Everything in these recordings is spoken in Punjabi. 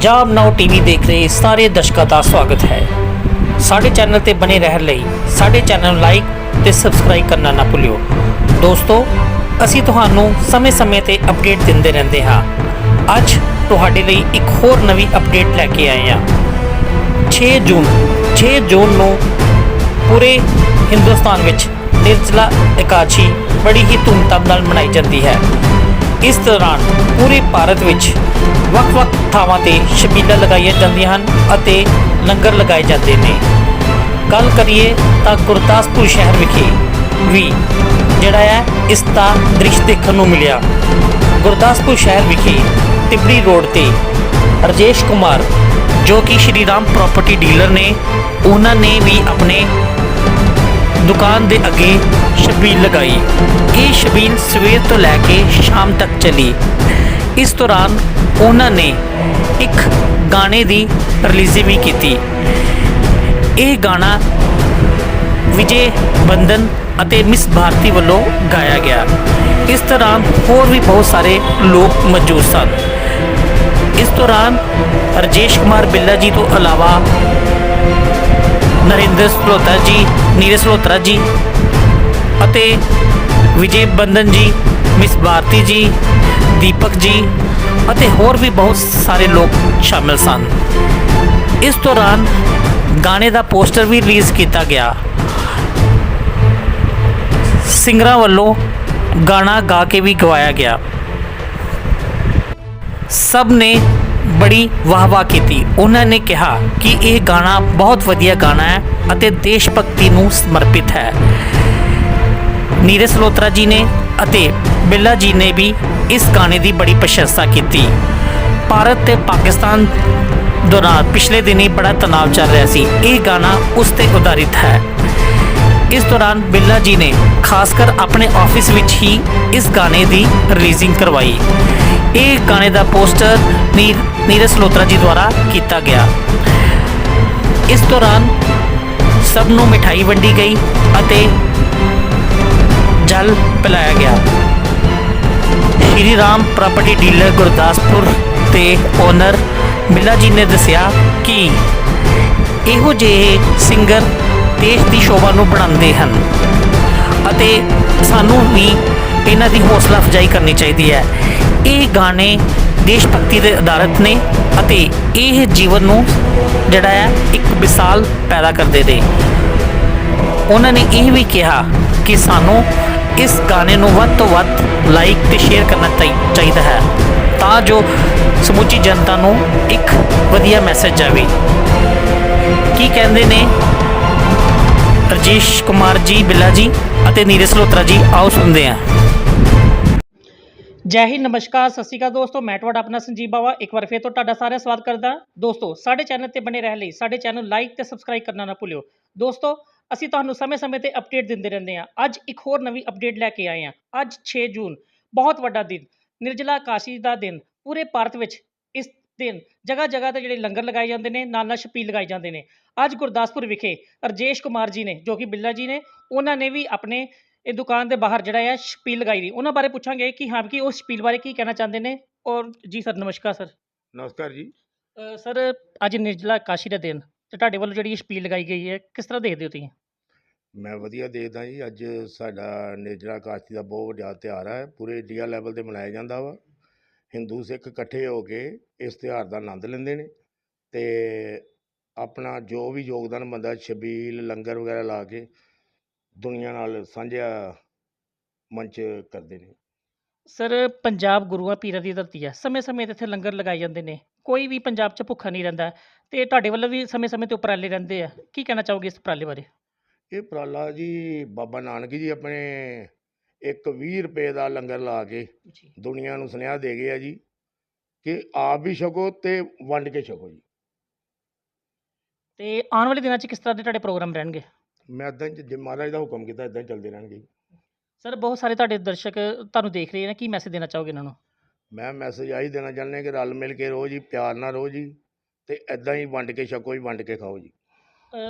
ਪੰਜਾਬ ਨਾਓ ਟੀਵੀ ਦੇਖ ਰਹੇ ਸਾਰੇ ਦਰਸ਼ਕਾਂ ਦਾ ਸਵਾਗਤ ਹੈ। ਸਾਡੇ ਚੈਨਲ ਤੇ ਬਣੇ ਰਹਿਣ ਲਈ ਸਾਡੇ ਚੈਨਲ ਨੂੰ ਲਾਈਕ ਤੇ ਸਬਸਕ੍ਰਾਈਬ ਕਰਨਾ ਨਾ ਭੁੱਲਿਓ। ਦੋਸਤੋ, ਅਸੀਂ ਤੁਹਾਨੂੰ ਸਮੇਂ-ਸਮੇਂ ਤੇ ਅਪਡੇਟ ਦਿੰਦੇ ਰਹਿੰਦੇ ਹਾਂ। ਅੱਜ ਤੁਹਾਡੇ ਲਈ ਇੱਕ ਹੋਰ ਨਵੀਂ ਅਪਡੇਟ ਲੈ ਕੇ ਆਏ ਹਾਂ। 6 ਜੂਨ 6 ਜੂਨ ਨੂੰ ਪੂਰੇ ਹਿੰਦੁਸਤਾਨ ਵਿੱਚ ਨਿਰਜਲਾ ਇਕਾਦਸ਼ੀ ਬੜੀ ਹੀ ਧੂਮਧਾਮ ਨਾਲ ਮਨਾਈ ਜਾਂਦੀ ਹੈ। ਇਸ ਦੌਰਾਨ ਪੂਰੇ ਭਾਰਤ ਵਿੱਚ ਵੱਖ-ਵੱਖ ਥਾਵਾਂ ਤੇ ਸ਼ਬੀਲਾਂ ਲਗਾਈਆਂ ਜਾਂਦੀਆਂ ਹਨ ਅਤੇ ਲੰਗਰ ਲਗਾਏ ਜਾਂਦੇ ਨੇ। ਗੱਲ ਕਰੀਏ ਤਾਂ ਗੁਰਦਾਸਪੁਰ ਸ਼ਹਿਰ ਵਿਖੇ ਵੀ, ਜਿਹੜਾ ਹੈ, ਇਸ ਦਾ ਦ੍ਰਿਸ਼ ਦੇਖਣ ਨੂੰ ਮਿਲਿਆ। ਗੁਰਦਾਸਪੁਰ ਸ਼ਹਿਰ ਵਿਖੇ ਤਿਬੜੀ ਰੋਡ ਤੇ ਰਜੇਸ਼ ਕੁਮਾਰ, ਜੋ ਕਿ ਸ਼੍ਰੀ ਰਾਮ ਪ੍ਰਾਪਰਟੀ ਡੀਲਰ ਨੇ, ਉਹਨਾਂ ਨੇ ਵੀ ਆਪਣੇ ਦੁਕਾਨ ਦੇ ਅੱਗੇ ਸ਼ਬੀਲ ਲਗਾਈ। ਇਹ ਸ਼ਬੀਲ ਸਵੇਰ ਤੋਂ ਲੈ ਕੇ ਸ਼ਾਮ ਤੱਕ ਚੱਲੀ। ਇਸ ਦੌਰਾਨ ਉਹਨਾਂ ਨੇ ਇੱਕ ਗਾਣੇ ਦੀ ਰਿਲੀਜ਼ ਵੀ ਕੀਤੀ। ਇਹ ਗਾਣਾ ਵਿਜੇ ਬੰਦਨ ਅਤੇ ਮਿਸ ਭਾਰਤੀ ਵੱਲੋਂ ਗਾਇਆ ਗਿਆ। ਇਸ ਦੌਰਾਨ ਹੋਰ ਵੀ ਬਹੁਤ ਸਾਰੇ ਲੋਕ ਮੌਜੂਦ ਸਨ। ਇਸ ਦੌਰਾਨ ਰਜੇਸ਼ ਕੁਮਾਰ ਬਿੱਲਾ ਜੀ ਤੋਂ ਇਲਾਵਾ ਨਰਿੰਦਰ ਸਲੋਤਰਾ ਜੀ, ਨੀਰਜ ਸਲੋਤਰਾ ਜੀ ਅਤੇ ਵਿਜੇ ਬੰਦਨ ਜੀ, ਮਿਸ ਭਾਰਤੀ ਜੀ ਦੀਪਕ ਜੀ ਅਤੇ ਹੋਰ ਵੀ ਬਹੁਤ ਸਾਰੇ ਲੋਕ ਸ਼ਾਮਿਲ ਸਨ। ਇਸ ਦੌਰਾਨ ਗਾਣੇ ਦਾ ਪੋਸਟਰ ਵੀ ਰਿਲੀਜ਼ ਕੀਤਾ ਗਿਆ। ਸਿੰਗਰਾਂ ਵੱਲੋਂ ਗਾਣਾ ਗਾ ਕੇ ਵੀ ਗਵਾਇਆ ਗਿਆ। ਸਭ ਨੇ ਬੜੀ ਵਾਹਵਾ ਕੀਤੀ। ਉਹਨਾਂ ਨੇ ਕਿਹਾ ਕਿ ਇਹ ਗਾਣਾ ਬਹੁਤ ਵਧੀਆ ਗਾਣਾ ਹੈ ਅਤੇ ਦੇਸ਼ ਭਗਤੀ ਨੂੰ ਸਮਰਪਿਤ ਹੈ। ਨੀਰਜ ਲੋਤਰਾ ਜੀ ਨੇ ਅਤੇ ਬਿਰਲਾ ਜੀ ਨੇ ਵੀ ਇਸ ਗਾਣੇ ਦੀ ਬੜੀ ਪ੍ਰਸ਼ੰਸਾ ਕੀਤੀ। ਭਾਰਤ ਤੇ ਪਾਕਿਸਤਾਨ ਦੌਰਾਨ ਪਿਛਲੇ ਦਿਨੀ ਬੜਾ ਤਣਾਅ ਚੱਲ ਰਿਹਾ ਸੀ। ਇਹ ਗਾਣਾ ਉਸ ਤੇ ਆਧਾਰਿਤ ਹੈ। ਇਸ ਦੌਰਾਨ ਬਿੱਲਾ ਜੀ ਨੇ ਖਾਸ ਕਰ ਆਪਣੇ ਆਫਿਸ ਵਿੱਚ ਹੀ ਇਸ ਗਾਣੇ ਦੀ ਰਿਲੀਜ਼ਿੰਗ ਕਰਵਾਈ। ਇਹ ਗਾਣੇ ਦਾ ਪੋਸਟਰ ਨੀਰ, ਨੀਰਜ ਸਲੋਤਰਾ ਜੀ ਦੁਆਰਾ ਕੀਤਾ ਗਿਆ। ਇਸ ਦੌਰਾਨ ਸਭ ਨੂੰ ਮਿਠਾਈ ਵੰਡੀ ਗਈ ਅਤੇ ਜਲ ਪਿਲਾਇਆ ਗਿਆ। ਸ਼੍ਰੀ ਰਾਮ ਪ੍ਰਾਪਰਟੀ ਡੀਲਰ ਗੁਰਦਾਸਪੁਰ ਤੇ ਓਨਰ ਮਿੱਲਾ ਜੀ ਨੇ ਦੱਸਿਆ ਕਿ ਇਹੋ ਜਿਹੇ ਸਿੰਗਰ ਦੇਸ਼ ਦੀ ਸ਼ੋਭਾ ਨੂੰ ਬਣਾਉਂਦੇ ਹਨ ਅਤੇ ਸਾਨੂੰ ਵੀ ਇਹਨਾਂ ਦੀ ਹੌਸਲਾ ਅਫਜ਼ਾਈ ਕਰਨੀ ਚਾਹੀਦੀ ਹੈ। ਇਹ ਗਾਣੇ ਦੇਸ਼ ਭਗਤੀ ਦੇ ਆਧਾਰਿਤ ਨੇ ਅਤੇ ਇਹ ਜੀਵਨ ਨੂੰ ਜਿਹੜਾ ਹੈ, ਇੱਕ ਮਿਸਾਲ ਪੈਦਾ ਕਰਦੇ ਨੇ। ਉਹਨਾਂ ਨੇ ਇਹ ਵੀ ਕਿਹਾ ਕਿ ਸਾਨੂੰ ਇਸ ਗਾਣੇ ਨੂੰ ਵੱਧ ਤੋਂ ਵੱਧ ਲਾਈਕ ਤੇ ਸ਼ੇਅਰ ਕਰਨਾ ਚਾਹੀਦਾ ਹੈ। ਤਾਂ ਜੋ ਸਮੁੱਚੀ ਜਨਤਾ ਨੂੰ ਇੱਕ ਵਧੀਆ ਮੈਸੇਜ ਜਾਵੇ। ਕੀ ਕਹਿੰਦੇ ਨੇ? ਰਜੇਸ਼ ਕੁਮਾਰ ਜੀ, ਬਿੱਲਾ ਜੀ ਅਤੇ ਨੀਰਜ ਸਲੋਤਰਾ ਜੀ, ਆਓ ਸੁਣਦੇ ਹਾਂ। ਜੈ ਹਿੰਦ, ਨਮਸਕਾਰ, ਸਤਿ ਸ਼੍ਰੀ ਅਕਾਲ ਦੋਸਤੋ, ਮੈਂ ਤੁਹਾਡਾ ਆਪਣਾ ਸੰਜੀਵ ਬਾਵਾ। ਇੱਕ ਵਾਰ ਫੇਰ ਤੋਂ ਤੁਹਾਡਾ ਸਾਰਿਆਂ ਸਵਾਗਤ ਕਰਦਾ। ਦੋਸਤੋ, ਸਾਡੇ ਚੈਨਲ ਤੇ ਬਣੇ ਰਹਿਣ ਲਈ ਸਾਡੇ ਚੈਨਲ ਲਾਈਕ ਤੇ ਸਬਸਕ੍ਰਾਈਬ ਕਰਨਾ ਨਾ ਭੁੱਲਿਓ। ਦੋਸਤੋ ਅਸੀਂ ਤੁਹਾਨੂੰ ਸਮੇਂ-ਸਮੇਂ ਤੇ ਅਪਡੇਟ ਦਿੰਦੇ ਰਹਿੰਦੇ ਹਾਂ। ਅੱਜ ਇੱਕ ਹੋਰ ਨਵੀਂ ਅਪਡੇਟ ਲੈ ਕੇ ਆਏ ਹਾਂ। ਅੱਜ 6 ਜੂਨ ਬਹੁਤ ਵੱਡਾ ਦਿਨ ਨਿਰਜਲਾ ਕਾਸ਼ੀ ਦਾ ਦਿਨ ਪੂਰੇ ਭਾਰਤ ਵਿੱਚ ਇਸ ਦਿਨ ਜਗ੍ਹਾ ਜਗ੍ਹਾ ਤੇ ਜਿਹੜੇ ਲੰਗਰ ਲਗਾਏ ਜਾਂਦੇ ਨੇ ਨਾਲ ਨਾਲ ਛਪੀਲ ਲਗਾਏ ਜਾਂਦੇ ਨੇ। ਅੱਜ ਗੁਰਦਾਸਪੁਰ ਵਿਖੇ ਰਜੇਸ਼ ਕੁਮਾਰ ਜੀ ਨੇ ਜੋ ਕਿ ਬਿੱਲਾ ਜੀ ਨੇ ਉਹਨਾਂ ਨੇ ਵੀ ਆਪਣੇ ਇਹ ਦੁਕਾਨ ਦੇ ਬਾਹਰ ਜਿਹੜਾ ਹੈ ਛਪੀਲ ਲਗਾਈ ਦੀ। ਉਹਨਾਂ ਬਾਰੇ ਪੁੱਛਾਂਗੇ ਕਿ ਹਾਂ ਕਿ ਉਹ ਛਪੀਲ ਬਾਰੇ ਕੀ ਕਹਿਣਾ ਚਾਹੁੰਦੇ ਨੇ? ਔਰ ਜੀ ਸਰ ਨਮਸਕਾਰ ਸਰ। ਨਮਸਕਾਰ ਜੀ। ਸਰ ਅੱਜ ਨਿਰਜਲਾ ਕਾਸ਼ੀ ਦਾ ਦਿਨ ਤੇ ਤੁਹਾਡੇ ਵੱਲੋਂ ਜਿਹੜੀ ਛਪੀਲ ਲਗਾਈ ਗਈ ਹੈ ਕਿਸ ਤਰ੍ਹਾਂ ਦੇਖਦੇ ਹੋ ਤੁਸੀਂ? ਮੈਂ ਵਧੀਆ ਦੇਖਦਾ ਜੀ, ਅੱਜ ਸਾਡਾ ਨਿਰਜਲਾ ਕਾਸ਼ਤੀ ਦਾ ਬਹੁਤ ਵੱਡਾ ਤਿਉਹਾਰ ਹੈ ਪੂਰੇ ਇੰਡੀਆ ਲੈਵਲ ਤੇ ਮਨਾਇਆ ਜਾਂਦਾ ਵਾ। ਹਿੰਦੂ ਸਿੱਖ ਇਕੱਠੇ ਹੋ ਕੇ ਇਸ ਤਿਉਹਾਰ ਦਾ ਆਨੰਦ ਲੈਂਦੇ ਨੇ ਅਤੇ ਆਪਣਾ ਜੋ ਵੀ ਯੋਗਦਾਨ ਬੰਦਾ ਛਬੀਲ, ਲੰਗਰ ਵਗੈਰਾ ਲਾ ਕੇ ਦੁਨੀਆ ਨਾਲ ਸਾਂਝਾ ਮੰਚ ਕਰਦੇ ਨੇ। ਸਰ, ਪੰਜਾਬ ਗੁਰੂਆਂ ਪੀਰਾਂ ਦੀ ਧਰਤੀ ਹੈ ਸਮੇਂ-ਸਮੇਂ ਤੇ ਇੱਥੇ ਲੰਗਰ ਲਗਾਏ ਜਾਂਦੇ ਨੇ। ਕੋਈ ਵੀ ਪੰਜਾਬ 'ਚ ਭੁੱਖਾ ਨਹੀਂ ਰਹਿੰਦਾ ਤੇ ਤੁਹਾਡੇ ਵੱਲੋਂ ਵੀ ਸਮੇਂ-ਸਮੇਂ ਤੇ ਉਪਰਾਲੇ ਰਹਿੰਦੇ ਆ। ਕੀ ਕਹਿਣਾ ਚਾਹੋਗੇ ਇਸ ਉਪਰਾਲੇ ਬਾਰੇ? ਇਹ ਉਪਰਾਲਾ ਜੀ ਬਾਬਾ ਨਾਨਕ ਜੀ ਆਪਣੇ ਇੱਕ 20 ਰੁਪਏ ਦਾ ਲੰਗਰ ਲਾ ਕੇ ਜੀ। ਦੁਨੀਆ ਨੂੰ ਸੁਨੇਹਾ ਦੇ ਗਏ ਆ ਜੀ ਕਿ ਆਪ ਵੀ ਛਕੋ ਤੇ ਵੰਡ ਕੇ ਛਕੋ ਜੀ। ਤੇ ਆਉਣ ਵਾਲੇ ਦਿਨਾਂ 'ਚ ਕਿਸ ਤਰ੍ਹਾਂ ਦੇ ਤੁਹਾਡੇ ਪ੍ਰੋਗਰਾਮ ਰਹਿਣਗੇ? ਮੈਂ ਇਦਾਂ ਜੇ ਮਹਾਰਾਜ ਦਾ ਹੁਕਮ ਕੀਤਾ ਇਦਾਂ ਚੱਲਦੇ ਰਹਿਣਗੇ ਜੀ। ਸਰ ਬਹੁਤ ਸਾਰੇ ਤੁਹਾਡੇ ਦਰਸ਼ਕ ਤੁਹਾਨੂੰ ਦੇਖ ਰਹੇ ਨੇ ਕੀ ਮੈਸੇਜ ਦੇਣਾ ਚਾਹੋਗੇ ਇਹਨਾਂ ਨੂੰ? ਮੈਂ ਮੈਸੇਜ ਆਹੀ ਦੇਣਾ ਚਾਹੁੰਦੇ ਕਿ ਰਲ ਮਿਲ ਕੇ ਰਹੋ ਜੀ ਪਿਆਰ ਨਾਲ ਰਹੋ ਜੀ ਤੇ ਇਦਾਂ ਹੀ ਵੰਡ ਕੇ ਛਕੋ ਜੀ ਵੰਡ ਕੇ ਖਾਓ ਜੀ।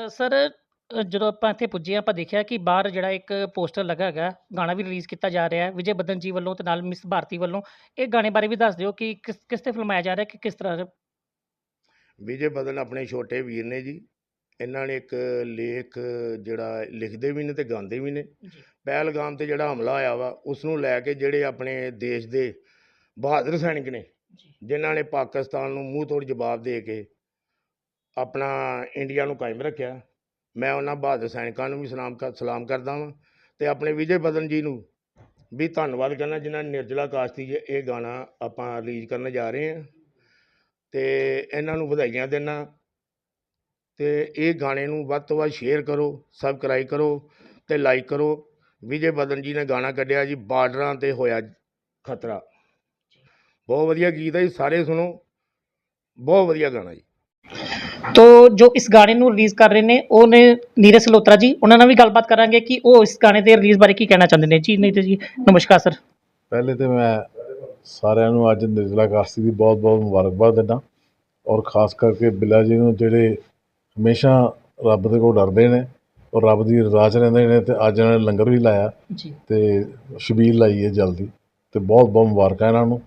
ਅ, ਸਰ ਜਦੋਂ ਆਪਾਂ ਇੱਥੇ ਪੁੱਜੇ ਆਪਾਂ ਦੇਖਿਆ ਕਿ ਬਾਹਰ ਜਿਹੜਾ ਇੱਕ ਪੋਸਟਰ ਲੱਗਾ ਹੈਗਾ ਗਾਣਾ ਵੀ ਰਿਲੀਜ਼ ਕੀਤਾ ਜਾ ਰਿਹਾ ਹੈ ਵਿਜੇ ਬੱਦਨ ਜੀ ਵੱਲੋਂ ਤੇ ਨਾਲ ਮਿਸ ਭਾਰਤੀ ਵੱਲੋਂ। ਇਹ ਗਾਣੇ ਬਾਰੇ ਵੀ ਦੱਸ ਦਿਓ ਕਿ ਕਿਸ ਕਿਸ ਤੇ ਫਿਲਮਾਇਆ ਜਾ ਰਿਹਾ ਕਿ ਕਿਸ ਤਰ੍ਹਾਂ ਵਿਜੇ ਬਦਨ ਆਪਣੇ ਛੋਟੇ ਵੀਰ ਨੇ ਜੀ। ਇਹਨਾਂ ਨੇ ਇੱਕ ਲੇਖ ਜਿਹੜਾ ਲਿਖਦੇ ਵੀ ਨੇ ਤੇ ਗਾਉਂਦੇ ਵੀ ਨੇ। ਪਹਿਲਗਾਮ ਤੇ ਜਿਹੜਾ ਹਮਲਾ ਹੋਇਆ ਵਾ ਉਸ ਨੂੰ ਲੈ ਕੇ ਜਿਹੜੇ ਆਪਣੇ ਦੇਸ਼ ਦੇ ਬਹਾਦਰ ਸੈਨਿਕ ਨੇ ਜਿਨ੍ਹਾਂ ਨੇ ਪਾਕਿਸਤਾਨ ਨੂੰ ਮੂੰਹ ਤੋੜ ਜਵਾਬ ਦੇ ਕੇ ਆਪਣਾ ਇੰਡੀਆ ਨੂੰ ਕਾਇਮ ਰੱਖਿਆ। ਮੈਂ ਉਹਨਾਂ ਬਹਾਦਰ ਸੈਨਿਕਾਂ ਨੂੰ ਵੀ ਸਲਾਮ ਕਰ, ਸਲਾਮ ਕਰਦਾ ਵਾਂ ਤੇ ਆਪਣੇ ਵਿਜੇ ਬਦਨ ਜੀ ਨੂੰ ਵੀ ਧੰਨਵਾਦ ਕਰਨਾ ਜਿਨ੍ਹਾਂ ਨੇ ਨਿਰਜਲਾ ਕਾਸ਼ਤੀ ਜੀ ਇਹ ਗਾਣਾ ਆਪਾਂ ਰਿਲੀਜ਼ ਕਰਨ ਜਾ ਰਹੇ ਹਾਂ ਤੇ ਇਹਨਾਂ ਨੂੰ ਵਧਾਈਆਂ ਦੇਣਾ ਤੇ ਇਹ ਗਾਣੇ ਨੂੰ ਵੱਧ ਤੋਂ ਵੱਧ ਸ਼ੇਅਰ ਕਰੋ ਸਬਸਕ੍ਰਾਈਬ ਕਰੋ ਤੇ ਲਾਈਕ ਕਰੋ। ਵਿਜੇ ਬਦਨ ਜੀ ਨੇ ਗਾਣਾ ਕੱਢਿਆ ਜੀ, ਬਾਰਡਰਾਂ ਤੇ ਹੋਇਆ ਖਤਰਾ। ਬਹੁਤ ਵਧੀਆ ਗੀਤ ਹੈ ਜੀ, ਸਾਰੇ ਸੁਣੋ। ਬਹੁਤ ਵਧੀਆ ਗਾਣਾ ਜੀ। ਤੋ ਜੋ ਇਸ ਗਾਣੇ ਨੂੰ ਰਿਲੀਜ਼ ਕਰ ਰਹੇ ਨੇ ਉਹ ਨੇ ਨੀਰਜ ਸਲੋਤਰਾ ਜੀ ਉਹਨਾਂ ਨਾਲ ਵੀ ਗੱਲਬਾਤ ਕਰਾਂਗੇ ਕਿ ਉਹ ਇਸ ਗਾਣੇ ਦੇ ਰਿਲੀਜ਼ ਬਾਰੇ ਕੀ ਕਹਿਣਾ ਚਾਹੁੰਦੇ ਨੇ। ਜੀ ਨਹੀਂ ਤੇ ਜੀ ਨਮਸਕਾਰ ਸਰ ਪਹਿਲੇ ਤੇ ਮੈਂ ਸਾਰਿਆਂ ਨੂੰ ਅੱਜ ਨਿਰਜਲਾ ਕਾਸ਼ਤੀ ਦੀ ਬਹੁਤ ਬਹੁਤ ਮੁਬਾਰਕਬਾਦ ਦਿੰਦਾ ਔਰ ਖਾਸ ਕਰਕੇ ਬਿੱਲਾ ਜੀ ਨੂੰ ਜਿਹੜੇ ਹਮੇਸ਼ਾ ਰੱਬ ਦੇ ਕੋਲ ਡਰਦੇ ਨੇ ਔਰ ਰੱਬ ਦੀ ਰਜ਼ਾ 'ਚ ਰਹਿੰਦੇ ਨੇ ਤੇ ਅੱਜ ਇਹਨਾਂ ਨੇ ਲੰਗਰ ਵੀ ਲਾਇਆ ਜੀ। ਤੇ ਸ਼ਬੀਲ ਲਾਈ ਹੈ ਜਲਦੀ ਤੇ ਬਹੁਤ ਬਹੁਤ ਮੁਬਾਰਕਾਂ ਇਹਨਾਂ ਨੂੰ।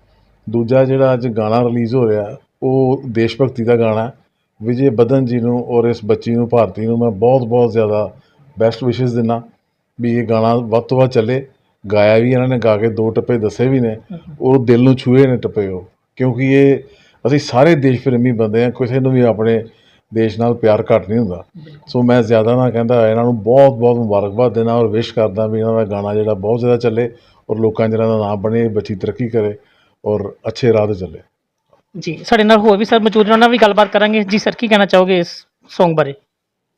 ਦੂਜਾ ਜਿਹੜਾ ਅੱਜ ਗਾਣਾ ਰਿਲੀਜ਼ ਹੋ ਰਿਹਾ ਉਹ ਦੇਸ਼ ਭਗਤੀ ਦਾ ਗਾਣਾ ਹੈ। ਵਿਜੇ ਬਦਨ ਜੀ ਨੂੰ ਔਰ ਇਸ ਬੱਚੀ ਨੂੰ, ਭਾਰਤੀ ਨੂੰ ਮੈਂ ਬਹੁਤ ਬਹੁਤ ਜ਼ਿਆਦਾ ਬੈਸਟ ਵਿਸ਼ੇਸ ਦਿੰਦਾ ਵੀ ਇਹ ਗਾਣਾ ਵੱਧ ਤੋਂ ਵੱਧ ਚੱਲੇ। ਗਾਇਆ ਵੀ ਇਹਨਾਂ ਨੇ, ਗਾ ਕੇ ਦੋ ਟੱਪੇ ਦੱਸੇ ਵੀ ਨੇ। ਉਹ ਦਿਲ ਨੂੰ ਛੂਹੇ ਨੇ ਟੱਪੇ ਉਹ। ਕਿਉਂਕਿ ਇਹ ਅਸੀਂ ਸਾਰੇ ਦੇਸ਼ ਪ੍ਰੇਮੀ ਬੰਦੇ ਆ ਕਿਸੇ ਨੂੰ ਵੀ ਆਪਣੇ ਦੇਸ਼ ਨਾਲ ਪਿਆਰ ਘੱਟ ਨਹੀਂ ਹੁੰਦਾ। ਸੋ ਮੈਂ ਜ਼ਿਆਦਾ ਨਾ ਕਹਿੰਦਾ, ਇਹਨਾਂ ਨੂੰ ਬਹੁਤ ਬਹੁਤ ਮੁਬਾਰਕਬਾਦ ਦੇਣਾ ਔਰ ਵਿਸ਼ ਕਰਦਾ ਵੀ ਇਹਨਾਂ ਦਾ ਗਾਣਾ ਜਿਹੜਾ ਬਹੁਤ ਜ਼ਿਆਦਾ ਚੱਲੇ ਔਰ ਲੋਕਾਂ 'ਚ ਇਹਨਾਂ ਦਾ ਨਾਮ ਬਣੇ ਬੱਚੀ ਤਰੱਕੀ ਕਰੇ ਔਰ ਅੱਛੇ ਰਾਹ 'ਤੇ ਚੱਲੇ। ਜੀ, ਸਾਡੇ ਨਾਲ ਹੋਰ ਵੀ ਸਰ ਮੌਜੂਦ ਨੇ, ਉਹਨਾਂ ਨਾਲ ਵੀ ਗੱਲਬਾਤ ਕਰਾਂਗੇ। ਜੀ ਸਰ, ਕੀ ਕਹਿਣਾ ਚਾਹੋਗੇ ਇਸ Song ਬਾਰੇ?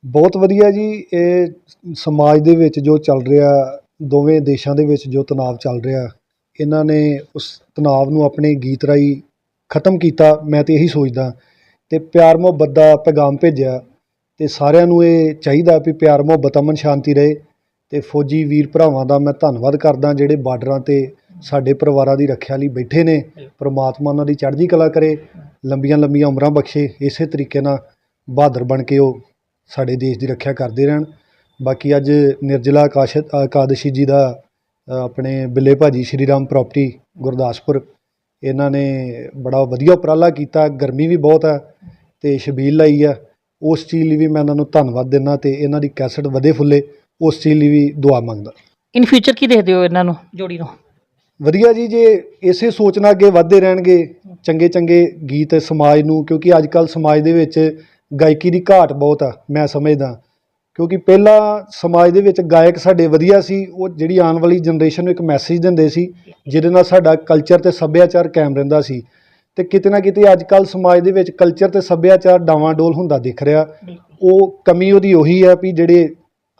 ਬਹੁਤ ਵਧੀਆ ਜੀ, ਇਹ ਸਮਾਜ ਦੇ ਵਿੱਚ ਜੋ ਚੱਲ ਰਿਹਾ, ਦੋਵੇਂ ਦੇਸ਼ਾਂ ਦੇ ਵਿੱਚ ਜੋ ਤਣਾਅ ਚੱਲ ਰਿਹਾ, ਇਹਨਾਂ ਨੇ ਉਸ ਤਣਾਅ ਨੂੰ ਆਪਣੇ ਗੀਤ ਰਾਹੀਂ ਖਤਮ ਕੀਤਾ, ਮੈਂ ਤੇ ਇਹੀ ਸੋਚਦਾ। ਤੇ ਪਿਆਰ ਮੁਹੱਬਤ ਦਾ ਪੈਗਾਮ ਭੇਜਿਆ, ਤੇ ਸਾਰਿਆਂ ਨੂੰ ਇਹ ਚਾਹੀਦਾ ਵੀ ਪਿਆਰ ਮੁਹੱਬਤ, ਅਮਨ ਸ਼ਾਂਤੀ ਰਹੇ। ਤੇ ਫੌਜੀ ਵੀਰ ਭਰਾਵਾਂ ਦਾ ਮੈਂ ਧੰਨਵਾਦ ਕਰਦਾ, ਜਿਹੜੇ ਬਾਰਡਰਾਂ ਤੇ ਸਾਡੇ ਪਰਿਵਾਰਾਂ ਦੀ ਰੱਖਿਆ ਲਈ ਬੈਠੇ ਨੇ, ਪ੍ਰਮਾਤਮਾ ਉਹਨਾਂ ਦੀ ਚੜ੍ਹਦੀ ਕਲਾ ਕਰੇ, ਲੰਬੀਆਂ ਲੰਬੀਆਂ ਉਮਰਾਂ ਬਖਸ਼ੇ, ਇਸੇ ਤਰੀਕੇ ਨਾਲ ਬਹਾਦਰ ਬਣ ਕੇ ਉਹ ਸਾਡੇ ਦੇਸ਼ ਦੀ ਰੱਖਿਆ ਕਰਦੇ ਰਹਿਣ। ਬਾਕੀ ਅੱਜ ਨਿਰਜਲਾ ਆਕਾਸ਼ ਇਕਾਦਸ਼ੀ ਜੀ ਦਾ ਆਪਣੇ ਬਿੱਲੇ ਭਾਜੀ ਸ਼੍ਰੀ ਰਾਮ ਪ੍ਰਾਪਰਟੀ ਗੁਰਦਾਸਪੁਰ, ਇਹਨਾਂ ਨੇ ਬੜਾ ਵਧੀਆ ਉਪਰਾਲਾ ਕੀਤਾ, ਗਰਮੀ ਵੀ ਬਹੁਤ ਹੈ ਤੇ ਸ਼ਬੀਲ ਲਾਈ ਆ। ਉਸ ਚੀਜ਼ ਲਈ ਵੀ ਮੈਂ ਇਹਨਾਂ ਨੂੰ ਧੰਨਵਾਦ ਦਿੰਦਾ ਤੇ ਇਹਨਾਂ ਦੀ ਕੈਸਟ ਵਧੇ ਫੁੱਲੇ, ਉਸ ਚੀਜ਼ ਲਈ ਵੀ ਦੁਆ ਮੰਗਦਾ। ਇਨ ਫਿਊਚਰ ਕੀ ਦੇਖਦੇ ਹੋ ਇਹਨਾਂ ਨੂੰ ਜੋੜੀ ਨੂੰ? ਵਧੀਆ ਜੀ ਜੇ ਇਸੇ ਸੋਚ ਨਾਲ ਅੱਗੇ ਵਧਦੇ ਰਹਿਣਗੇ ਚੰਗੇ ਚੰਗੇ ਗੀਤ ਸਮਾਜ ਨੂੰ ਕਿਉਂਕਿ ਅੱਜ ਕੱਲ ਸਮਾਜ ਦੇ ਵਿੱਚ ਗਾਇਕੀ ਦੀ ਘਾਟ ਬਹੁਤ ਆ ਮੈਂ ਸਮਝਦਾ। ਕਿਉਂਕਿ ਪਹਿਲਾਂ ਸਮਾਜ ਦੇ ਵਿੱਚ ਗਾਇਕ ਸਾਡੇ ਵਧੀਆ ਸੀ ਉਹ ਜਿਹੜੀ ਆਉਣ ਵਾਲੀ ਜਨਰੇਸ਼ਨ ਨੂੰ ਇੱਕ ਮੈਸੇਜ ਦਿੰਦੇ ਸੀ ਜਿਹਦੇ ਨਾਲ ਸਾਡਾ ਕਲਚਰ ਤੇ ਸੱਭਿਆਚਾਰ ਕਾਇਮ ਰਹਿੰਦਾ ਸੀ। ਤੇ ਕਿਤੇ ਨਾ ਕਿਤੇ ਅੱਜ ਕੱਲ ਸਮਾਜ ਦੇ ਵਿੱਚ ਕਲਚਰ ਤੇ ਸੱਭਿਆਚਾਰ ਡਾਵਾਂਡੋਲ ਹੁੰਦਾ ਦਿਖ ਰਿਹਾ। ਉਹ ਕਮੀ ਉਹਦੀ ਉਹੀ ਆ ਵੀ ਜਿਹੜੇ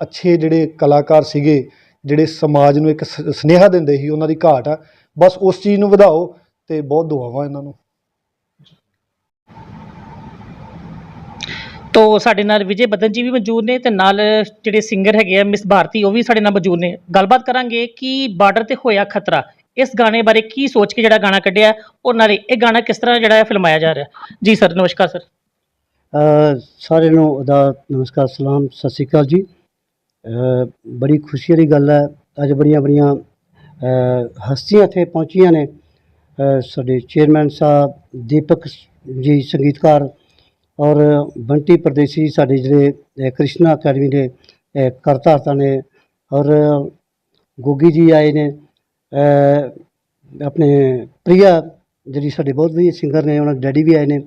ਅੱਛੇ ਜਿਹੜੇ ਕਲਾਕਾਰ ਸੀਗੇ ਜਿਹੜੇ ਸਮਾਜ ਨੂੰ ਇੱਕ ਸ- ਸੁਨੇਹਾ ਦਿੰਦੇ ਸੀ ਉਹਨਾਂ ਦੀ ਘਾਟ ਆ। ਬਸ ਉਸ ਚੀਜ਼ ਨੂੰ ਵਧਾਓ ਤੇ ਬਹੁਤ ਦੁਆਵਾਂ ਇਹਨਾਂ ਨੂੰ। ਤੋ ਸਾਡੇ ਨਾਲ ਵਿਜੇ ਬਦਨ ਜੀ ਵੀ ਮੌਜੂਦ ਨੇ ਤੇ ਨਾਲ ਜਿਹੜੇ ਸਿੰਗਰ ਹੈਗੇ ਆ ਮਿਸ ਭਾਰਤੀ ਉਹ ਵੀ ਸਾਡੇ ਨਾਲ ਮੌਜੂਦ ਨੇ। ਗੱਲਬਾਤ ਕਰਾਂਗੇ ਕਿ ਬਾਰਡਰ ਤੇ ਹੋਇਆ ਖਤਰਾ। ਇਸ ਗਾਣੇ ਬਾਰੇ ਕੀ ਸੋਚ ਕੇ ਜਿਹੜਾ ਗਾਣਾ ਕੱਢਿਆ ਔਰ ਨਾਲੇ ਇਹ ਗਾਣਾ ਕਿਸ ਤਰ੍ਹਾਂ ਜਿਹੜਾ ਹੈ ਫਿਲਮਾਇਆ ਜਾ ਰਿਹਾ? ਜੀ ਸਰ ਨਮਸਕਾਰ ਸਰ। ਅ, ਸਾਰਿਆਂ ਨੂੰ ਦਾ ਨਮਸਕਾਰ ਸਲਾਮ ਸਤਿ ਸ਼੍ਰੀ ਅਕਾਲ ਜੀ। ਬੜੀ ਖੁਸ਼ੀ ਵਾਲੀ ਗੱਲ ਹੈ। ਅੱਜ ਬੜੀਆਂ ਬੜੀਆਂ ਹਸਤੀਆਂ ਇੱਥੇ ਪਹੁੰਚੀਆਂ ਨੇ। ਸਾਡੇ ਚੇਅਰਮੈਨ ਸਾਹਿਬ ਦੀਪਕ ਜੀ ਸੰਗੀਤਕਾਰ ਔਰ ਬੰਟੀ ਪਰਦੇਸੀ ਸਾਡੇ ਜਿਹੜੇ ਕ੍ਰਿਸ਼ਨਾ ਅਕੈਡਮੀ ਦੇ ਕਰਤਾਰਤਾ ਨੇ ਔਰ ਗੋਗੀ ਜੀ ਆਏ ਨੇ। ਆਪਣੇ ਪ੍ਰਿਆ ਜਿਹੜੀ ਸਾਡੇ ਬਹੁਤ ਵਧੀਆ ਸਿੰਗਰ ਨੇ ਉਹਨਾਂ ਦੇ ਡੈਡੀ ਵੀ ਆਏ ਨੇ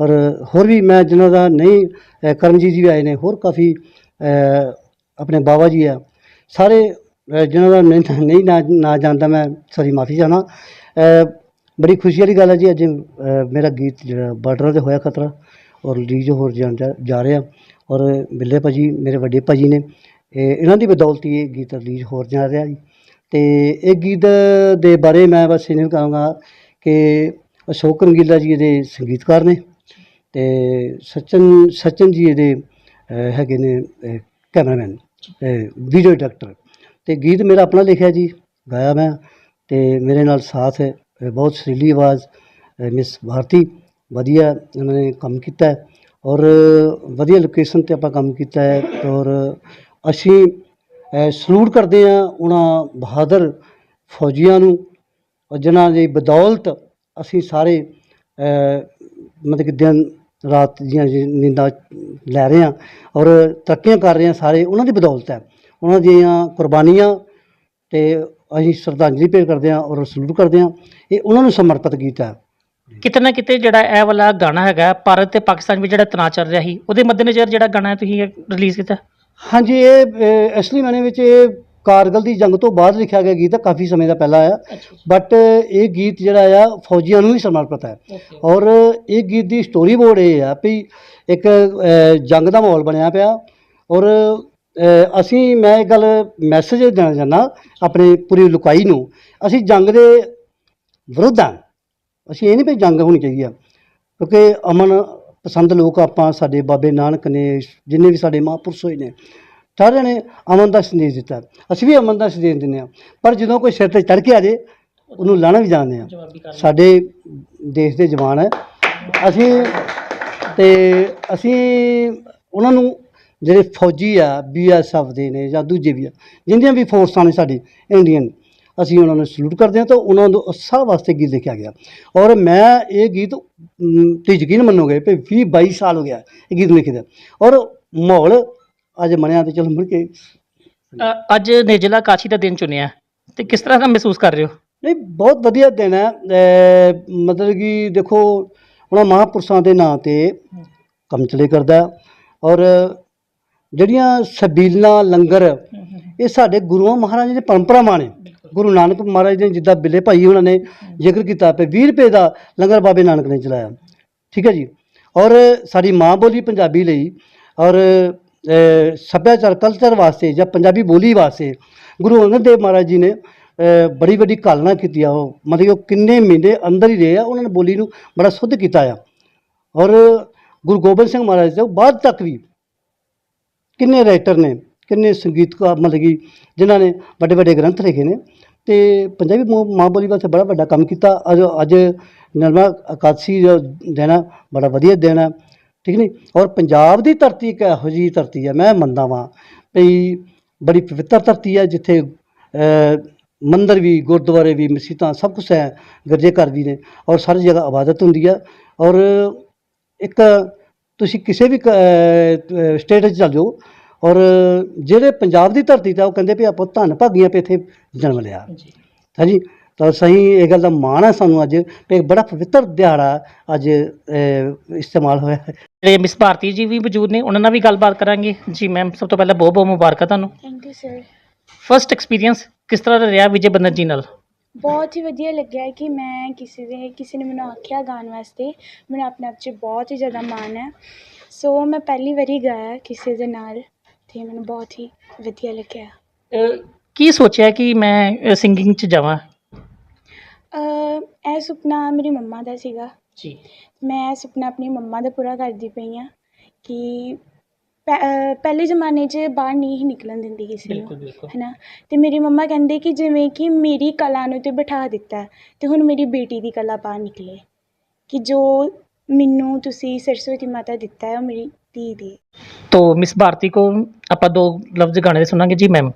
ਔਰ ਹੋਰ ਵੀ ਮੈਂ ਜਿਨ੍ਹਾਂ ਦਾ ਨਹੀਂ ਅ, ਕਰਮਜੀਤ ਜੀ ਵੀ ਆਏ ਨੇ ਹੋਰ ਕਾਫੀ ਆਪਣੇ ਬਾਬਾ ਜੀ ਆ। ਸਾਰੇ ਅ, ਜਿਨ੍ਹਾਂ ਦਾ ਨਹੀਂ ਨਹੀਂ ਨਾ ਜਾਣਦਾ ਮੈਂ ਸਾਰੀ ਮਾਫੀ ਚਾਹਨਾ ਬੜੀ ਖੁਸ਼ੀ ਵਾਲੀ ਗੱਲ ਹੈ ਜੀ ਅੱਜ ਮੇਰਾ ਗੀਤ ਜਿਹੜਾ ਬਾਰਡਰਾਂ ਤੇ ਹੋਇਆ ਖਤਰਾ ਔਰ ਰਿਲੀਜ਼ ਹੋਰ ਜਾਣ ਜਾ- ਜਾ ਰਿਹਾ। ਔਰ ਬਿੱਲੇ ਭਾਜੀ ਮੇਰੇ ਵੱਡੇ ਭਾਜੀ ਨੇ ਇਹਨਾਂ ਦੀ ਬਦੌਲਤ ਹੀ ਇਹ ਗੀਤ ਰਿਲੀਜ਼ ਹੋਰ ਜਾ ਰਿਹਾ ਜੀ। ਤੇ ਇਹ ਗੀਤ ਦੇ ਬਾਰੇ ਮੈਂ ਬਸ ਇਹਨਾਂ ਕਹਾਂਗਾ ਕਿ ਅਸ਼ੋਕ ਰੰਗੀਲਾ ਜੀ ਇਹਦੇ ਸੰਗੀਤਕਾਰ ਨੇ ਤੇ ਸਚਨ ਸਚਨ ਜੀ ਇਹਦੇ ਹੈਗੇ ਨੇ ਕੈਮਰਾਮੈਨ। ਵੀਡੀਓ ਡਾਇਰੈਕਟਰ ਤੇ ਗੀਤ ਮੇਰਾ ਆਪਣਾ ਲਿਖਿਆ ਜੀ, ਗਾਇਆ ਮੈਂ ਤੇ ਮੇਰੇ ਨਾਲ ਸਾਥ ਹੈ ਬਹੁਤ ਸੁਰੀਲੀ ਆਵਾਜ਼ ਮਿਸ ਭਾਰਤੀ, ਵਧੀਆ ਉਹਨਾਂ ਨੇ ਕੰਮ ਕੀਤਾ ਔਰ ਵਧੀਆ ਲੋਕੇਸ਼ਨ ਤੇ ਆਪਾਂ ਕੰਮ ਕੀਤਾ ਹੈ ਔਰ ਅਸੀਂ ਸਲੂਟ ਕਰਦੇ ਹਾਂ ਉਹਨਾਂ ਬਹਾਦਰ ਫੌਜੀਆਂ ਨੂੰ ਔਰ ਜਿਨ੍ਹਾਂ ਦੀ ਬਦੌਲਤ ਅਸੀਂ ਸਾਰੇ ਮਤਲਬ ਕਿ ਦਿਨ ਰਾਤ ਦੀਆਂ ਜੀ ਨੀਂਦਾਂ ਲੈ ਰਹੇ ਹਾਂ ਔਰ ਤਰੱਕੀਆਂ ਕਰ ਰਹੇ ਹਾਂ ਸਾਰੇ ਉਹਨਾਂ ਦੀ ਬਦੌਲਤ ਹੈ। ਉਹਨਾਂ ਦੀਆਂ ਕੁਰਬਾਨੀਆਂ ਤੇ ਅਸੀਂ ਸ਼ਰਧਾਂਜਲੀ ਭੇਟ ਕਰਦੇ ਹਾਂ ਔਰ ਸਲੂਟ ਕਰਦੇ ਹਾਂ। ਇਹ ਉਹਨਾਂ ਨੂੰ ਸਮਰਪਿਤ ਗੀਤ ਹੈ। ਕਿਤੇ ਨਾ ਕਿਤੇ ਜਿਹੜਾ ਇਹ ਵਾਲਾ ਗਾਣਾ ਹੈਗਾ ਭਾਰਤ ਤੇ ਪਾਕਿਸਤਾਨ ਵਿੱਚ ਜਿਹੜਾ ਤਣਾਅ ਚੱਲ ਰਿਹਾ ਸੀ ਉਹਦੇ ਮੱਦੇਨਜ਼ਰ ਜਿਹੜਾ ਗਾਣਾ ਤੁਸੀਂ ਰਿਲੀਜ਼ ਕੀਤਾ? ਹਾਂਜੀ ਇਹ ਅਸਲੀ ਮਾਨੇ ਵਿੱਚ ਇਹ ਕਾਰਗਲ ਦੀ ਜੰਗ ਤੋਂ ਬਾਅਦ ਲਿਖਿਆ ਗਿਆ ਗੀਤ ਹੈ ਕਾਫੀ ਸਮੇਂ ਦਾ ਪਹਿਲਾਂ ਆਇਆ। ਬਟ ਇਹ ਗੀਤ ਜਿਹੜਾ ਆ ਫੌਜੀਆਂ ਨੂੰ ਹੀ। ਸਮਰਪਿਤ ਹੈ ਔਰ ਇਹ ਗੀਤ ਦੀ ਸਟੋਰੀ ਬੋਰਡ ਇਹ ਆ ਵੀ ਇੱਕ ਜੰਗ ਦਾ ਮਾਹੌਲ ਬਣਿਆ ਪਿਆ। ਔਰ ਅਸੀਂ ਮੈਂ ਇਹ ਗੱਲ ਮੈਸੇਜ ਦੇਣਾ ਚਾਹੁੰਦਾ ਆਪਣੇ ਪੂਰੀ ਲੁਕਾਈ ਨੂੰ। ਅਸੀਂ ਜੰਗ ਦੇ ਵਿਰੁੱਧ ਹਾਂ ਅਸੀਂ ਇਹ ਨਹੀਂ ਵੀ ਜੰਗ ਹੋਣੀ ਚਾਹੀਦੀ ਆ। ਕਿਉਂਕਿ ਅਮਨ ਪਸੰਦ ਲੋਕ ਆਪਾਂ ਸਾਡੇ ਬਾਬੇ ਨਾਨਕ ਨੇ ਜਿੰਨੇ ਵੀ ਸਾਡੇ ਮਹਾਂਪੁਰਸ਼ ਹੋਏ ਨੇ ਸਾਰਿਆਂ ਨੇ ਅਮਨ ਦਾ ਸੰਦੇਸ਼ ਦਿੱਤਾ। ਅਸੀਂ ਵੀ ਅਮਨ ਦਾ ਸੰਦੇਸ਼ ਦਿੰਦੇ ਹਾਂ। ਪਰ ਜਦੋਂ ਕੋਈ ਸਿਰ ਤੇ ਚੜ ਕੇ ਆ ਜੇ ਉਹਨੂੰ ਲਾਣਾ ਵੀ ਜਾਣਦੇ ਹਾਂ। ਸਾਡੇ ਦੇਸ਼ ਦੇ ਜਵਾਨ ਹੈ। ਅਸੀਂ ਤੇ ਅਸੀਂ ਉਹਨਾਂ ਨੂੰ ਜਿਹੜੇ ਫੌਜੀ ਆ ਬੀਐਸਐਫ ਦੇ ਨੇ ਜਾਂ ਦੂਜੇ ਵੀ ਆ ਜਿੰਨੀਆਂ ਵੀ ਫੋਰਸਾਂ ਨੇ ਸਾਡੀ ਇੰਡੀਅਨ ਅਸੀਂ ਉਹਨਾਂ ਨੂੰ ਸਲੂਟ ਕਰਦੇ ਹਾਂ ਤਾਂ ਉਹਨਾਂ ਨੂੰ ਉਤਸ਼ਾਹ ਵਾਸਤੇ ਗੀਤ ਲਿਖਿਆ ਗਿਆ। ਔਰ ਮੈਂ ਇਹ ਗੀਤ ਤੇ ਯਕੀਨ ਮੰਨੋਗੇ ਵੀ 20 22 ਸਾਲ ਹੋ ਗਿਆ ਇਹ ਗੀਤ ਲਿਖੇ ਦਾ। ਔਰ ਮਾਹੌਲ ਅੱਜ ਮੰਨਿਆ ਤੇ ਚਲੋ ਮੁੜ ਕੇ ਅ, ਅੱਜ ਨਿਰਜਲਾ ਕਾਸ਼ੀ ਦਾ ਦਿਨ ਚੁਣਿਆ ਤੇ ਕਿਸ ਤਰ੍ਹਾਂ ਦਾ ਮਹਿਸੂਸ ਕਰ ਰਹੇ ਹੋ? ਨਹੀਂ ਬਹੁਤ ਵਧੀਆ ਦਿਨ ਹੈ। ਅਹ ਮਤਲਬ ਕਿ ਦੇਖੋ ਉਹਨਾਂ ਮਹਾਂਪੁਰਸ਼ਾਂ ਦੇ ਨਾਂ ਤੇ ਕੰਮ ਚਲੇ ਕਰਦਾ ਹੈ ਔਰ ਜਿਹੜੀਆਂ ਸਬੀਲਾਂ ਲੰਗਰ ਇਹ ਸਾਡੇ ਗੁਰੂਆਂ ਮਹਾਰਾਜ ਦੀ ਪਰੰਪਰਾਵਾਂ ਨੇ। ਗੁਰੂ ਨਾਨਕ ਮਹਾਰਾਜ ਨੇ ਜਿੱਦਾਂ ਬਿੱਲੇ ਭਾਈ ਉਹਨਾਂ ਨੇ ਜ਼ਿਕਰ ਕੀਤਾ ਪਏ 20 ਰੁਪਏ ਦਾ ਲੰਗਰ ਬਾਬੇ ਨਾਨਕ ਨੇ ਚਲਾਇਆ। ਠੀਕ ਹੈ ਜੀ? ਔਰ ਸਾਡੀ ਮਾਂ ਬੋਲੀ ਪੰਜਾਬੀ ਲਈ ਔਰ ਸੱਭਿਆਚਾਰ ਕਲਚਰ ਵਾਸਤੇ ਜਾਂ ਪੰਜਾਬੀ ਬੋਲੀ ਵਾਸਤੇ ਗੁਰੂ ਅੰਗਦ ਦੇਵ ਮਹਾਰਾਜ ਜੀ ਨੇ ਬੜੀ ਵੱਡੀ ਕਾਲਨਾ ਕੀਤੀ ਆ ਉਹ। ਮਤਲਬ ਕਿ ਉਹ ਕਿੰਨੇ ਮਹੀਨੇ ਅੰਦਰ ਹੀ ਰਹੇ ਆ, ਉਹਨਾਂ ਨੇ ਬੋਲੀ ਨੂੰ ਬੜਾ ਸ਼ੁੱਧ ਕੀਤਾ ਆ। ਔਰ ਗੁਰੂ ਗੋਬਿੰਦ ਸਿੰਘ ਮਹਾਰਾਜ ਤੋਂ ਬਾਅਦ ਤੱਕ ਵੀ ਕਿੰਨੇ ਰਾਈਟਰ ਨੇ, ਕਿੰਨੇ ਸੰਗੀਤਕਾਰ ਮਤਲਬ ਕਿ ਜਿਨ੍ਹਾਂ ਨੇ ਵੱਡੇ ਵੱਡੇ ਗ੍ਰੰਥ ਲਿਖੇ ਨੇ ਤੇ ਪੰਜਾਬੀ ਮਾਂ ਮਾਂ ਬੋਲੀ ਵਾਸਤੇ ਬੜਾ ਵੱਡਾ ਕੰਮ ਕੀਤਾ। ਅੱਜ ਅੱਜ ਨਰਮਾ ਇਕਾਦਸ਼ੀ ਦਾ ਦਿਨ ਆ, ਬੜਾ ਵਧੀਆ ਦਿਨ ਆ। ਠੀਕ ਨਹੀਂ? ਔਰ ਪੰਜਾਬ ਦੀ ਧਰਤੀ ਇੱਕ ਇਹੋ ਜਿਹੀ ਧਰਤੀ ਹੈ ਮੈਂ ਮੰਨਦਾ ਵਾਂ ਵੀ ਬੜੀ ਪਵਿੱਤਰ ਧਰਤੀ ਹੈ ਜਿੱਥੇ ਮੰਦਿਰ ਵੀ ਗੁਰਦੁਆਰੇ ਵੀ ਮਸਜਿਦਾਂ ਸਭ ਕੁਝ ਹੈ ਗਿਰਜੇ ਵੀ ਨੇ ਔਰ ਸਾਰੀ ਜਗ੍ਹਾ ਇਬਾਦਤ ਹੁੰਦੀ ਹੈ ਔਰ ਇੱਕ ਤੁਸੀਂ ਕਿਸੇ ਵੀ ਸਟੇਟ 'ਚ ਚੱਲ ਜਾਓ ਔਰ ਜਿਹੜੇ ਪੰਜਾਬ ਦੀ ਧਰਤੀ ਤੇ ਉਹ ਕਹਿੰਦੇ ਵੀ ਆਪਾਂ ਧੰਨ ਭਾਗੀਆਂ ਪੇ ਇੱਥੇ ਜਨਮ ਲਿਆ। ਹਾਂਜੀ? ਤਾਂ ਸਹੀ ਇਹ ਗੱਲ ਦਾ ਮਾਣ ਹੈ ਸਾਨੂੰ ਅੱਜ ਇੱਕ ਬੜਾ ਪਵਿੱਤਰ ਦਿਹਾੜਾ ਅੱਜ ਇਸਤੇਮਾਲ ਹੋਇਆ ਹੈ। ਜਿਹੜੇ ਮਿਸ ਭਾਰਤੀ ਜੀ ਵੀ ਮੌਜੂਦ ਨੇ ਉਹਨਾਂ ਨਾਲ ਵੀ ਗੱਲਬਾਤ ਕਰਾਂਗੇ। ਜੀ ਮੈਮ ਸਭ ਤੋਂ ਪਹਿਲਾਂ ਬਹੁਤ ਬਹੁਤ ਮੁਬਾਰਕਾਂ ਤੁਹਾਨੂੰ। Thank you sir first experience ਕਿਸ ਤਰ੍ਹਾਂ ਦਾ ਰਿਹਾ ਵਿਜੇ ਬੰਦਨ ਜੀ ਨਾਲ? ਬਹੁਤ ਹੀ ਵਧੀਆ ਲੱਗਿਆ ਕਿ ਮੈਂ ਕਿਸੇ ਦੇ ਕਿਸੇ ਨੇ ਮੈਨੂੰ ਆਖਿਆ ਗਾਣ ਵਾਸਤੇ। ਮੈਨੂੰ ਆਪਣੇ ਆਪ 'ਚ ਬਹੁਤ ਹੀ ਜ਼ਿਆਦਾ ਮਾਣ ਹੈ। ਸੋ ਮੈਂ ਪਹਿਲੀ ਵਾਰੀ ਗਾਇਆ ਕਿਸੇ ਦੇ ਨਾਲ ਤੇ ਮੈਨੂੰ ਬਹੁਤ ਹੀ ਵਧੀਆ ਲੱਗਿਆ। ਕੀ ਸੋਚਿਆ ਕਿ ਮੈਂ ਸਿੰਗਿੰਗ 'ਚ ਜਾਵਾਂ? ਇਹ ਸੁਪਨਾ ਮੇਰੀ ਮੰਮਾ ਦਾ ਸੀਗਾ ਜੀ ਮੈਂ ਇਹ ਸੁਪਨਾ ਆਪਣੀ ਮੰਮਾ ਦਾ ਪੂਰਾ ਕਰਦੀ ਪਈ ਹਾਂ ਕਿ ਪਹਿ- ਅਹ, ਪਹਿਲੇ ਜ਼ਮਾਨੇ 'ਚ ਬਾਹਰ ਨਹੀਂ ਸੀ ਨਿਕਲਣ ਦਿੰਦੀ ਕਿਸੇ ਨੂੰ ਬਿਲਕੁਲ ਹੈ ਨਾ ਤੇ ਮੇਰੀ ਮੰਮਾ ਕਹਿੰਦੇ ਕਿ ਜਿਵੇਂ ਕਿ ਮੇਰੀ ਕਲਾ ਨੂੰ ਤੇ ਬਿਠਾ ਦਿੱਤਾ ਤੇ ਹੁਣ ਮੇਰੀ ਬੇਟੀ ਦੀ ਕਲਾ ਬਾਹਰ ਨਿਕਲੇ ਕਿ ਜੋ ਮੈਨੂੰ ਤੁਸੀਂ ਸਰਸਵਤੀ ਮਾਤਾ ਦਿੱਤਾ ਹੈ ਉਹ ਮੇਰੀ ਧੀ ਦੀ ਹੈ। तो मिस भारती को ਆਪਾਂ ਦੋ ਲਫ਼ਜ਼ ਗਾਣੇ ਦੇ ਸੁਣਾਂਗੇ ਜੀ ਮੈਮ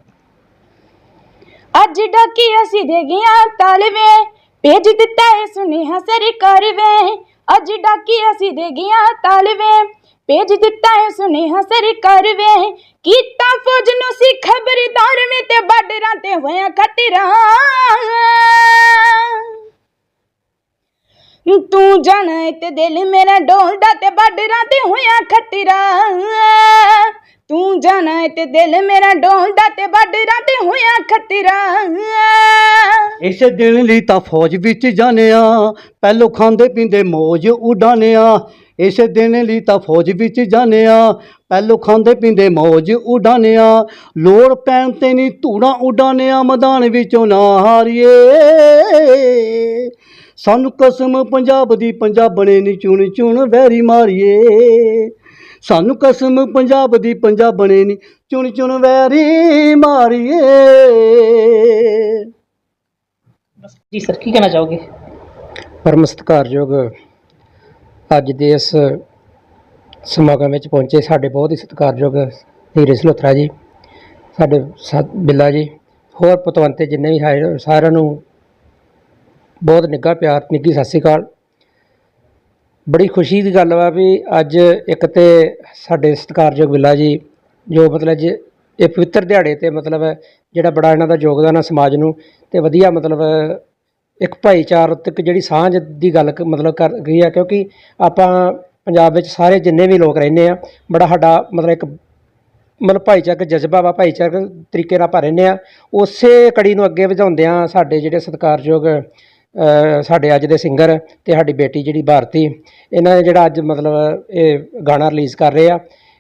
ਅੱਜ ਡਾਕੀ ਅਸੀਂ ਦੇ ਗਿਆ ਤਾਲਵੇ ਭੇਜ ਦਿੱਤਾ ਏ ਸੁਨੇਹਾ ਸਰਕਾਰ ਵੇ। ਅੱਜ ਡਾਕੀ ਅਸੀਂ ਦੇ ਗਿਆ ਤਾਲਵੇ ਭੇਜ ਦਿੱਤਾ ਏ ਸੁਨੇਹਾ ਸਰਕਾਰ ਵੇ। ਕੀਤਾ ਫੌਜ ਨੂੰ ਸੀ ਖਬਰਦਾਰ ਵੇ ਤੇ ਬਾਰਡਰਾਂ ਤੇ ਹੋਇਆ ਖਤਰਾ ਤੂੰ ਜਾਣਾ ਤੇ ਦਿਲ ਮੇਰਾ ਡੋਲਦਾ ਤੇ ਬਾਰਡਰਾਂ ਤੇ ਹੋਇਆ ਖਤਰਾ ਤੂੰ ਜਾਣਾ ਤੇ ਦਿਲ ਮੇਰਾ ਡੋਲਦਾ ਤੇ ਬਾਰਡਰਾਂ ਤੇ ਹੋਇਆ ਖਤਰਾ ਇਸੇ ਦਿਨ ਲਈ ਤਾਂ ਫੌਜ ਵਿੱਚ ਜਾਣਿਆ, ਪਹਿਲੋਂ ਖਾਂਦੇ ਪੀਂਦੇ ਮੌਜ ਉਡਾਣਿਆ। ਇਸ ਦਿਨ ਲਈ ਤਾਂ ਫੌਜ ਵਿੱਚ ਜਾਣਿਆ, ਪਹਿਲੋਂ ਖਾਂਦੇ ਪੀਂਦੇ ਮੌਜ ਉਡਾਣਿਆ। ਲੋੜ ਪੈਣ ਤੇ ਨਹੀਂ ਧੂੜਾਂ ਉਡਾਣਿਆ, ਮੈਦਾਨ ਵਿੱਚੋਂ ਨਾ ਹਾਰੀਏ। ਸਾਨੂੰ ਕਸਮ, ਪੰਜਾਬ ਦੀ ਪੰਜਾਬਣੇ ਨੀ ਚੁਣ ਚੁਣ ਵੈਰੀ ਮਾਰੀਏ। ਸਾਨੂੰ ਕਸਮ ਪੰਜਾਬ ਦੀ ਪੰਜਾਬਣੇ ਨੀ। ਚੁਣ ਚੁਣ ਵੈਰੀ ਮਾਰੀਏ। ਜੀ ਸਰ ਕੀ ਕਹਿਣਾ ਚਾਹੋਗੇ? ਪਰਮ ਸਤਿਕਾਰਯੋਗ ਅੱਜ ਦੇ ਇਸ ਸਮਾਗਮ ਵਿੱਚ ਪਹੁੰਚੇ ਸਾਡੇ ਬਹੁਤ ਹੀ ਸਤਿਕਾਰਯੋਗ ਹੀਰੇ ਸਲੋਤਰਾ ਜੀ ਸਾਡੇ ਸਤ ਬਿੱਲਾ ਜੀ ਹੋਰ ਪਤਵੰਤੇ ਜਿੰਨੇ ਵੀ ਹੋਏ, ਸਾਰਿਆਂ ਨੂੰ ਬਹੁਤ ਨਿੱਘਾ ਪਿਆਰ ਨਿੱਘੀ ਸਤਿ ਸ਼੍ਰੀ ਅਕਾਲ। ਬੜੀ ਖੁਸ਼ੀ ਦੀ ਗੱਲ ਵਾ ਵੀ ਅੱਜ ਇੱਕ ਤੇ ਸਾਡੇ ਸਤਿਕਾਰਯੋਗ ਬਿੱਲਾ ਜੀ, ਜੋ ਮਤਲਬ ਜੇ ਇਹ ਪਵਿੱਤਰ ਦਿਹਾੜੇ ਤੇ ਮਤਲਬ ਜਿਹੜਾ ਬੜਾ ਇਹਨਾਂ ਦਾ ਯੋਗਦਾਨ ਆ ਸਮਾਜ ਨੂੰ ਤੇ ਵਧੀਆ ਮਤਲਬ ਇੱਕ ਭਾਈਚਾਰਕ ਜਿਹੜੀ ਸਾਂਝ ਦੀ ਗੱਲ ਕ- ਮਤਲਬ ਕਰ ਗਈ ਆ, ਕਿਉਂਕਿ ਆਪਾਂ ਪੰਜਾਬ ਵਿੱਚ ਸਾਰੇ ਜਿੰਨੇ ਵੀ ਲੋਕ ਰਹਿੰਦੇ ਆ, ਬੜਾ ਸਾਡਾ ਮਤਲਬ ਇੱਕ ਮਤਲਬ ਭਾਈਚਾਰਕ ਜਜ਼ਬਾ ਵਾ, ਭਾਈਚਾਰਕ ਤਰੀਕੇ ਨਾਲ ਆਪਾਂ ਰਹਿੰਦੇ ਆ, ਉਸੇ ਕੜੀ ਨੂੰ ਅੱਗੇ ਵਧਾਉਂਦਿਆਂ ਸਾਡੇ ਜਿਹੜੇ ਸਤਿਕਾਰਯੋਗ ਸਾਡੇ ਅੱਜ ਦੇ ਸਿੰਗਰ ਅਤੇ ਸਾਡੀ ਬੇਟੀ ਜਿਹੜੀ ਭਾਰਤੀ, ਇਹਨਾਂ ਨੇ ਜਿਹੜਾ ਅੱਜ ਮਤਲਬ ਇਹ ਗਾਣਾ ਰਿਲੀਜ਼ ਕਰ ਰਹੇ ਆ,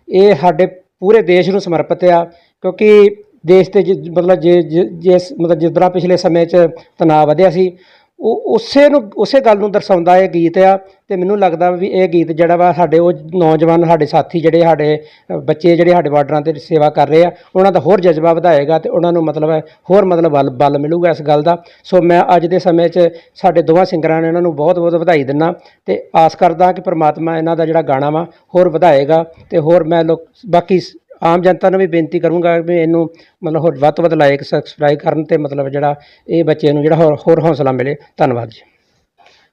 ਇਹ ਸਾਡੇ ਪੂਰੇ ਦੇਸ਼ ਨੂੰ ਸਮਰਪਿਤ ਆ, ਕਿਉਂਕਿ ਦੇਸ਼ ਤੇ ਜਿ- ਮਤਲਬ ਜੇ, ਜੇ- ਜਿਸ, ਮਤਲਬ ਜਿਸ ਤਰ੍ਹਾਂ ਪਿਛਲੇ ਸਮੇਂ 'ਚ ਤਣਾਅ ਵਧਿਆ ਸੀ ਉਹ ਉਸੇ ਨੂੰ, ਉਸੇ ਗੱਲ ਨੂੰ ਦਰਸਾਉਂਦਾ ਇਹ ਗੀਤ ਆ ਤੇ ਮੈਨੂੰ ਲੱਗਦਾ ਵੀ ਇਹ ਗੀਤ ਜਿਹੜਾ ਵਾ ਸਾਡੇ ਉਹ ਨੌਜਵਾਨ, ਸਾਡੇ ਸਾਥੀ ਜਿਹੜੇ ਸਾਡੇ ਬੱਚੇ ਜਿਹੜੇ ਸਾਡੇ ਬਾਰਡਰਾਂ ਤੇ ਸੇਵਾ ਕਰ ਰਹੇ ਆ, ਉਹਨਾਂ ਦਾ ਹੋਰ ਜਜ਼ਬਾ ਵਧਾਏਗਾ ਤੇ ਉਹਨਾਂ ਨੂੰ ਮਤਲਬ ਹੋਰ ਮਤਲਬ ਬਲ ਬਲ ਮਿਲੂਗਾ ਇਸ ਗੱਲ ਦਾ। ਸੋ ਮੈਂ ਅੱਜ ਦੇ ਸਮੇਂ 'ਚ ਸਾਡੇ ਦੋਵਾਂ ਸਿੰਗਰਾਂ ਨੇ ਇਹਨਾਂ ਨੂੰ ਬਹੁਤ ਬਹੁਤ ਵਧਾਈ ਦਿੰਦਾ ਤੇ ਆਸ ਕਰਦਾ ਕਿ ਪ੍ਰਮਾਤਮਾ ਇਹਨਾਂ ਦਾ ਜਿਹੜਾ ਗਾਣਾ ਵਾ ਹੋਰ ਵਧਾਏਗਾ ਤੇ ਹੋਰ ਮੈਂ ਲੋਕ, ਬਾਕੀ ਸ- ਆਮ ਜਨਤਾ ਨੂੰ ਵੀ ਬੇਨਤੀ ਕਰੂੰਗਾ ਵੀ ਇਹਨੂੰ ਮਤਲਬ ਹੋਰ ਵੱਧ ਤੋਂ ਵੱਧ ਲਾਈਕ ਸਬਸਕ੍ਰਾਈਬ ਕਰਨ ਤੇ ਮਤਲਬ ਜਿਹੜਾ ਇਹ ਬੱਚੇ ਨੂੰ ਜਿਹੜਾ ਹੋਰ ਹੋਰ ਹੌਸਲਾ ਮਿਲੇ। ਧੰਨਵਾਦ ਜੀ।